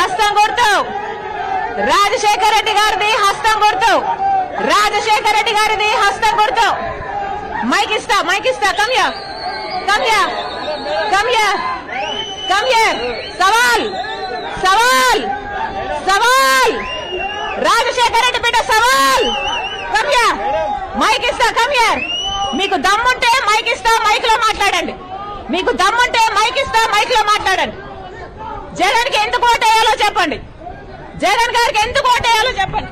హస్తం గుర్తు రాజశేఖర రెడ్డి గారిది హస్తం గుర్తు రాజశేఖర రెడ్డి గారిది హస్తం గుర్తు మైక్ ఇస్తా మైక్ ఇస్తా. కమ్యా కమ్యా కమ్యా కమ్యా సవాల్ సవాల్ సవాల్. రాజశేఖర రెడ్డి బిడ్డ సవాల్. కమ్యా మైక్ ఇస్తా కమ్యా మీకు దమ్ముంటే మైక్ ఇస్తా మైక్లో మాట్లాడండి. మీకు దమ్ముంటే మైక్ ఇస్తా మైక్లో మాట్లాడండి. జగన్కి ఎందుకు ఓటేయాలో చెప్పండి. జగన్ గారికి ఎందుకు ఓటేయాలో చెప్పండి.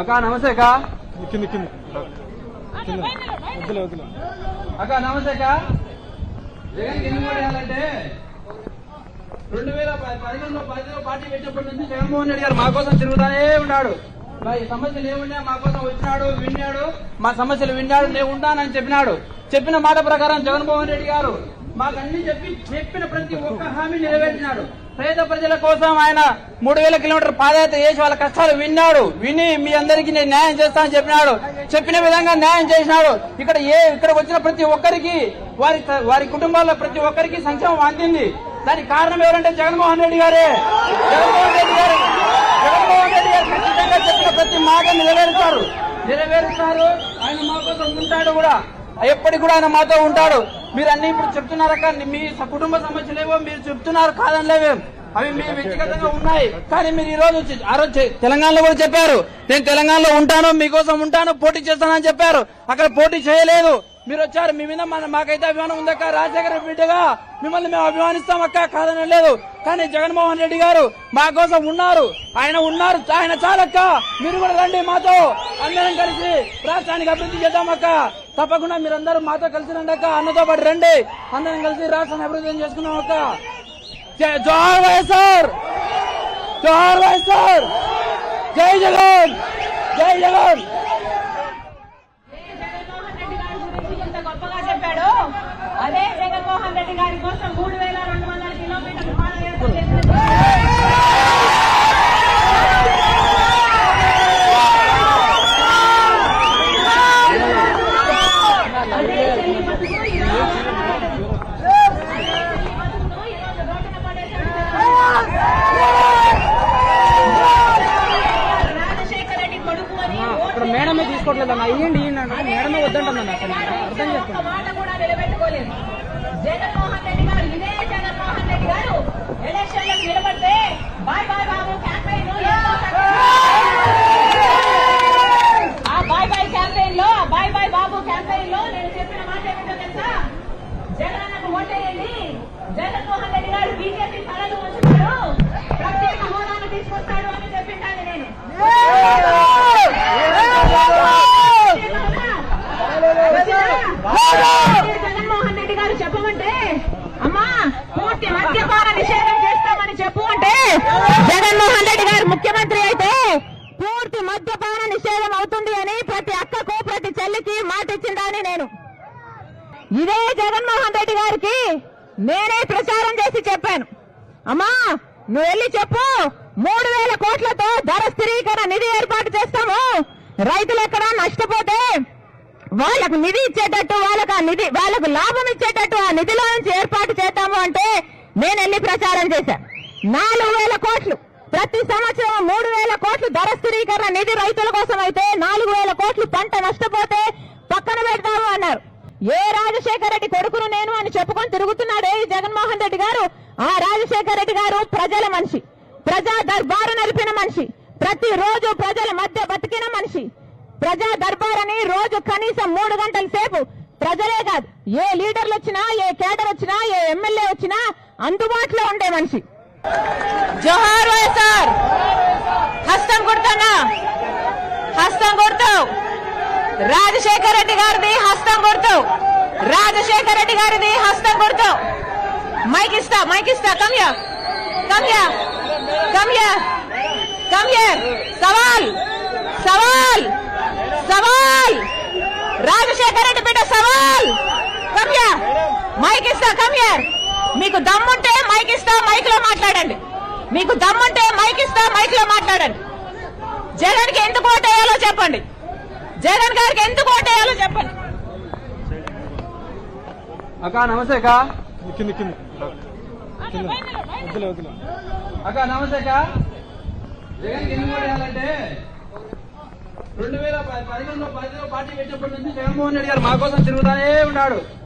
అక్క నమస్తే అక్క. కింద కింద వద్దులే వద్దులే. అక్క నమస్తే అక్క. జగన్ ఎన్ని ఓటేయాలంటే రెండు వేల పదిహేనులో పదిలో పార్టీ పెట్టినప్పటి నుంచి జగన్మోహన్ రెడ్డి గారు మా కోసం తిరుగుతానే ఉన్నాడు. మా ఈ సమస్యలు ఏమున్నా మా కోసం వచ్చినాడు విన్నాడు మా సమస్యలు విన్నాడు నేను ఉంటానని చెప్పినాడు. చెప్పిన మాట ప్రకారం జగన్మోహన్ రెడ్డి గారు మాకు అన్ని చెప్పి చెప్పిన ప్రతి ఒక్క హామీ నెరవేర్చినాడు. పేద ప్రజల కోసం ఆయన మూడు వేల కిలోమీటర్ పాదయాత్ర చేసి వాళ్ళ కష్టాలు విన్నాడు. విని మీ అందరికీ నేను న్యాయం చేస్తానని చెప్పినాడు. చెప్పిన విధంగా న్యాయం చేసినాడు. ఇక్కడ ఏ ఇక్కడ వచ్చిన ప్రతి ఒక్కరికి వారి వారి కుటుంబాల్లో ప్రతి ఒక్కరికి సంక్షేమం అందింది. దానికి కారణం ఎవరంటే జగన్మోహన్ రెడ్డి గారే. జగన్మోహన్ రెడ్డి గారు జగన్మోహన్ రెడ్డి గారు ఖచ్చితంగా చెప్పిన ప్రతి మాట నెరవేరుతారు నెరవేరుతారు ఆయన మా కోసం ఉంటాడు కూడా. ఎప్పటికి కూడా ఆయన మాతో ఉంటాడు. మీరు అన్ని ఇప్పుడు చెప్తున్నారక్క మీ కుటుంబ సమస్యలేవో మీరు చెప్తున్నారు కాదనిలేవే అవి మీ వ్యక్తిగతంగా ఉన్నాయి. కానీ మీరు ఈ రోజు ఆ రోజు తెలంగాణలో కూడా చెప్పారు. నేను తెలంగాణలో ఉంటాను మీకోసం ఉంటాను పోటీ చేస్తానని చెప్పారు. అక్కడ పోటీ చేయలేదు. మీరు వచ్చారు మీ మీద మన మాకైతే అభిమానం ఉందక్క రాజశేఖర బిడ్డగా మిమ్మల్ని మేము అభిమానిస్తాం అక్క. కాదని లేదు. కానీ జగన్మోహన్ రెడ్డి గారు మా కోసం ఉన్నారు. ఆయన ఉన్నారు. ఆయన చాలక్క మీరు కూడా రండి మాతో. అందరం కలిసి రాష్ట్రానికి అభివృద్ధి చేద్దాం అక్క. తప్పకుండా మీరందరూ మాతో కలిసి రండి అక్క. అన్నతో పాటు రండి. అందరం కలిసి రాష్ట్రాన్ని అభివృద్ధి చేసుకున్నాం అక్క. జోహార్ వైఎస్ఆర్! జోహార్ వైఎస్ఆర్! జై జగన్ జగన్మోహన్ రెడ్డి గారి గురించి ఇంత గొప్పగా చెప్పాడు అదే జగన్మోహన్ రెడ్డి గారి కోసం మూడు వేల రెండు వందల కిలోమీటర్లు పాదయాత్ర చేసిన అదే చెల్లి బతుకు ఈరోజు చెల్లి బతుకును ఈరోజు రోడ్డున పడేశాడు రాజశేఖర రెడ్డి కొడుకు అని ఇక్కడ మేడమే తీసుకోవట్లేదు అన్న ఇయ్యండి ఇయ్యండి అన్న మేడమే వద్దంటున్నాను అర్థం చేసుకోండి మాట కూడా నిలబెట్టుకోలేదు. జగన్మోహన్ రెడ్డి గారు ఇదే జగన్మోహన్ రెడ్డి గారు ఎలక్షన్లో నిలబడితే బాయ్ బాయ్ బాబు క్యాంపెయిన్ ఆ బాయ్ బాయ్ క్యాంపెయిన్లో ఆ బాయ్ బాయ్ బాబు క్యాంపెయిన్లో నేను చెప్పిన మాట ఏమిటో తెలుసా? జగనన్నకు ఓటేయండి. జగన్మోహన్ రెడ్డి గారు బీజేపీ తలలు ఉంచుతాడు ప్రత్యేక హోదాను తీసుకొస్తాడు అని చెప్పింటాను నేను జగన్మోహన్ రెడ్డి గారు చెప్పమంటే అమ్మా పూర్తి మద్యపాన నిషేధం చేస్తామని చెప్పు అంటే జగన్మోహన్ రెడ్డి గారు ముఖ్యమంత్రి అయితే పూర్తి మద్యపాన నిషేధం అవుతుంది అని ప్రతి అక్కకు ప్రతి చెల్లికి మాట ఇచ్చిందని నేను. ఇదే జగన్మోహన్ రెడ్డి గారికి నేనే ప్రచారం చేసి చెప్పాను. అమ్మా నువ్వు వెళ్ళి చెప్పు. మూడు వేల కోట్లతో ధర స్థిరీకరణ నిధి ఏర్పాటు చేస్తాము. రైతులు ఎక్కడ నష్టపోతే వాళ్ళకు నిధి ఇచ్చేటట్టు వాళ్ళకు ఆ నిధి వాళ్ళకు లాభం ఇచ్చేటట్టు ఆ నిధిలో నుంచి ఏర్పాటు చేద్దాము అంటే నేను వెళ్ళి ప్రచారం చేశాను నాలుగు వేల కోట్లు. ప్రతి సంవత్సరం మూడు వేల కోట్లు ధర స్థిరీకరణ నిధి రైతుల కోసం అయితే నాలుగు వేల కోట్లు పంట నష్టపోతే పక్కన పెడతాము అన్నారు. ఏ రాజశేఖర రెడ్డి కొడుకును నేను అని చెప్పుకొని తిరుగుతున్నాడే జగన్మోహన్ రెడ్డి గారు? ఆ రాజశేఖర రెడ్డి గారు ప్రజల మనిషి. ప్రజా దర్బారు నడిపిన మనిషి. ప్రతి రోజు ప్రజల మధ్య బతికిన మనిషి. ప్రజా దర్బార్ అని రోజు కనీసం మూడు గంటల సేపు ప్రజలే కాదు. ఏ లీడర్లు వచ్చినా ఏ కేడర్ వచ్చినా ఏ ఎమ్మెల్యే వచ్చినా అందుబాటులో ఉండే మనిషి. జోహార్ వైఎస్ఆర్ హస్తం కొడుతున్నా హస్తం కొడుతూ రాజశేఖర రెడ్డి గారిది హస్తం గుర్తు రాజశేఖర రెడ్డి గారిది హస్తం గుర్తు మైక్ ఇస్తా మైక్ ఇస్తా. కమ్యా కమ్యా కమ్యా కమ్యా సవాల్ సవాల్ సవాల్. రాజశేఖర రెడ్డి బిడ్డ సవాల్. కమ్యా మైక్ ఇస్తా కమ్యా మీకు దమ్ముంటే మైక్ ఇస్తా మైక్లో మాట్లాడండి. మీకు దమ్ముంటే మైక్ ఇస్తా మైక్లో మాట్లాడండి. జగన్కి ఎందుకు ఓటేయాలో చెప్పండి. జగన్ గారికి ఎందుకు ఓటేయాలో చెప్పండి. అక్క నమస్తే అక్క. కింద కింద. అక్క నమస్తే అక్క. జగన్ ఎన్ని కూడా వేయాలంటే రెండు వేల ప- పదిహేనులో పదిలో పార్టీ పెట్టినప్పటి నుంచి జగన్మోహన్ రెడ్డి గారు మా కోసం తిరుగుతానే ఉన్నాడు.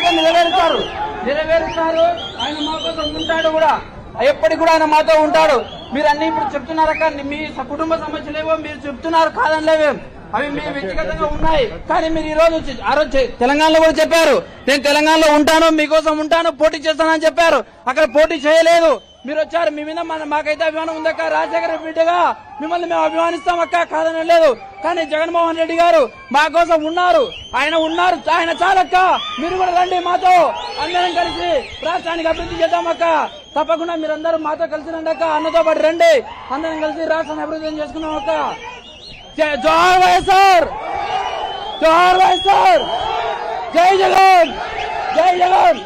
మాట నెరవేరుస్తారు నెరవేరుస్తారు. ఆయన మా కోసం ఉంటాడు కూడా. ఎప్పటికి కూడా ఆయన మాతో ఉంటాడు. మీరు అన్ని ఇప్పుడు చెప్తున్నారక్క. మీ స- కుటుంబ సమస్యలేవో మీరు చెప్తున్నారు కాదనిలేవే అవి మీ వ్యక్తిగతంగా ఉన్నాయి. కానీ మీరు ఈ రోజు ఆ రోజు తెలంగాణలో కూడా చెప్పారు. నేను తెలంగాణలో ఉంటాను మీకోసం ఉంటాను పోటీ చేస్తానని చెప్పారు. అక్కడ పోటీ చేయలేదు. మీరు వచ్చారు మీ మీద మన మాకైతే అభిమానం ఉందక్క రాజశేఖర రెడ్డిగా మిమ్మల్ని మేము అభిమానిస్తాం అక్క. కాదని లేదు. కానీ జగన్మోహన్ రెడ్డి గారు మా కోసం ఉన్నారు. ఆయన ఉన్నారు. ఆయన చాలక్క మీరు కూడా రండి మాతో. అందరం కలిసి రాష్ట్రానికి అభివృద్ధి చేద్దాం అక్క. తప్పకుండా మీరందరూ మాతో కలిసి రండి అక్క. అన్నతో పాటు రండి. అందరం కలిసి రాష్ట్రాన్ని అభివృద్ధి చేసుకున్నాం అక్క. జోహార్ వైఎస్ఆర్! జోహార్ వైఎస్ఆర్! జై జగన్ జై జగన్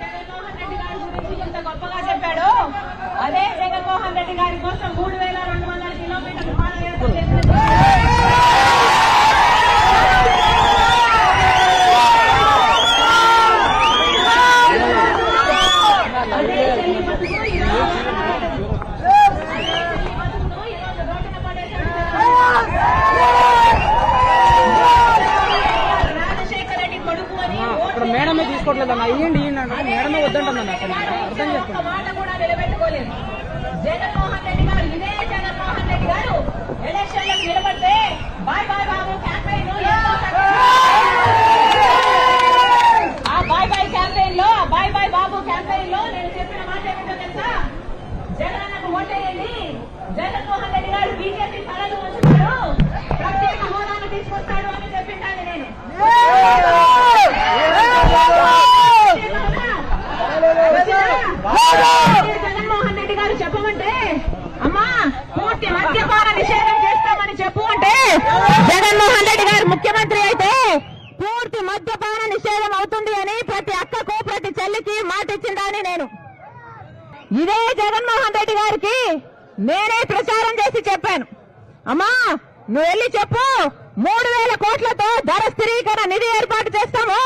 జగన్మోహన్ రెడ్డి గారి గురించి ఎంత గొప్పగా చెప్పాడు అదే జగన్మోహన్ రెడ్డి గారి కోసం మూడు వేల రెండు వందల కిలోమీటర్లు పాదయాత్ర చేసిన అదే చెల్లి బతుకు ఈరోజు అదే చెల్లి బతుకును ఈరోజు రోడ్డున పడేశాడు రాజశేఖర రెడ్డి కొడుకు అని ఇక్కడ మేడమే తీసుకోవట్లేదన్న ఇయ్యండి ఇయ్యండి అన్న మేడమే వద్దంటుందన్న అసలు అర్థం ఒక్క చేసుకోండి. మాట కూడా నిలబెట్టుకోలేదు. జగన్మోహన్ రెడ్డి గారు ఇదే జగన్మోహన్ రెడ్డి గారు ఎలక్షన్లకు నిలబడితే బాయ్ బాయ్ బాబు క్యాంపెయిన్ ఆ బాయ్ బాయ్ క్యాంపెయిన్లో ఆ బాయ్ బాయ్ బాబు క్యాంపెయిన్లో నేను చెప్పిన మాట ఏమిటో తెలుసా జగనన్నకు ఓటేయండి జగన్మోహన్ రెడ్డి గారు బీజేపీ తలలు వచ్చుతాడు ప్రత్యేక హోదాను తీసుకొస్తాడు అని చెప్పింటాను నేను జగన్మోహన్ రెడ్డి గారు చెప్పమంటే అమ్మా పూర్తి మద్యపాన నిషేధం చేస్తామని చెప్పు అంటే జగన్మోహన్ రెడ్డి గారు ముఖ్యమంత్రి అయితే పూర్తి మద్యపాన నిషేధం అవుతుంది అని ప్రతి అక్కకు ప్రతి చెల్లికి మాటిచ్చిందని నేను. ఇదే జగన్మోహన్ రెడ్డి గారికి నేనే ప్రచారం చేసి చెప్పాను. అమ్మా నువ్వు వెళ్ళి చెప్పు. మూడు వేల కోట్లతో ధర స్థిరీకరణ నిధి ఏర్పాటు చేస్తాము.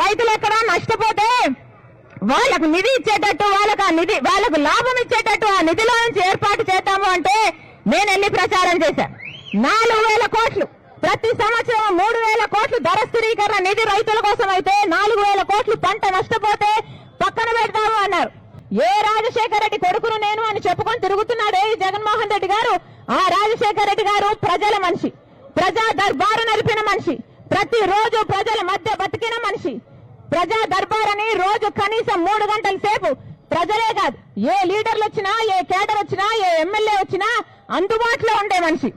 రైతులు ఎక్కడ నష్టపోతే వాళ్ళకు నిధి ఇచ్చేటట్టు వాళ్ళకు ఆ నిధి వాళ్ళకు లాభం ఇచ్చేటట్టు ఆ నిధిలో నుంచి ఏర్పాటు చేద్దాము అంటే నేను వెళ్ళి ప్రచారం చేశాను. నాలుగు వేల కోట్లు. ప్రతి సంవత్సరం మూడు వేల కోట్లు ధర స్థిరీకరణ నిధి రైతుల కోసం అయితే నాలుగు వేల కోట్లు పంట నష్టపోతే పక్కన పెడతాము అన్నారు. ఏ రాజశేఖర రెడ్డి కొడుకును నేను అని చెప్పుకొని తిరుగుతున్నాడే ఈ జగన్మోహన్ రెడ్డి గారు? ఆ రాజశేఖర రెడ్డి గారు ప్రజల మనిషి. ప్రజా దర్బారు నడిపిన మనిషి. ప్రతి రోజు ప్రజల మధ్య బతికిన మనిషి. ప్రజా దర్బార్ అని రోజు కనీసం మూడు గంటల సేపు ప్రజలే కాదు ఏ లీడర్లు వచ్చినా ఏ కేడర్ వచ్చినా ఏ ఎమ్మెల్యే వచ్చినా అందుబాటులో ఉండే మనిషి.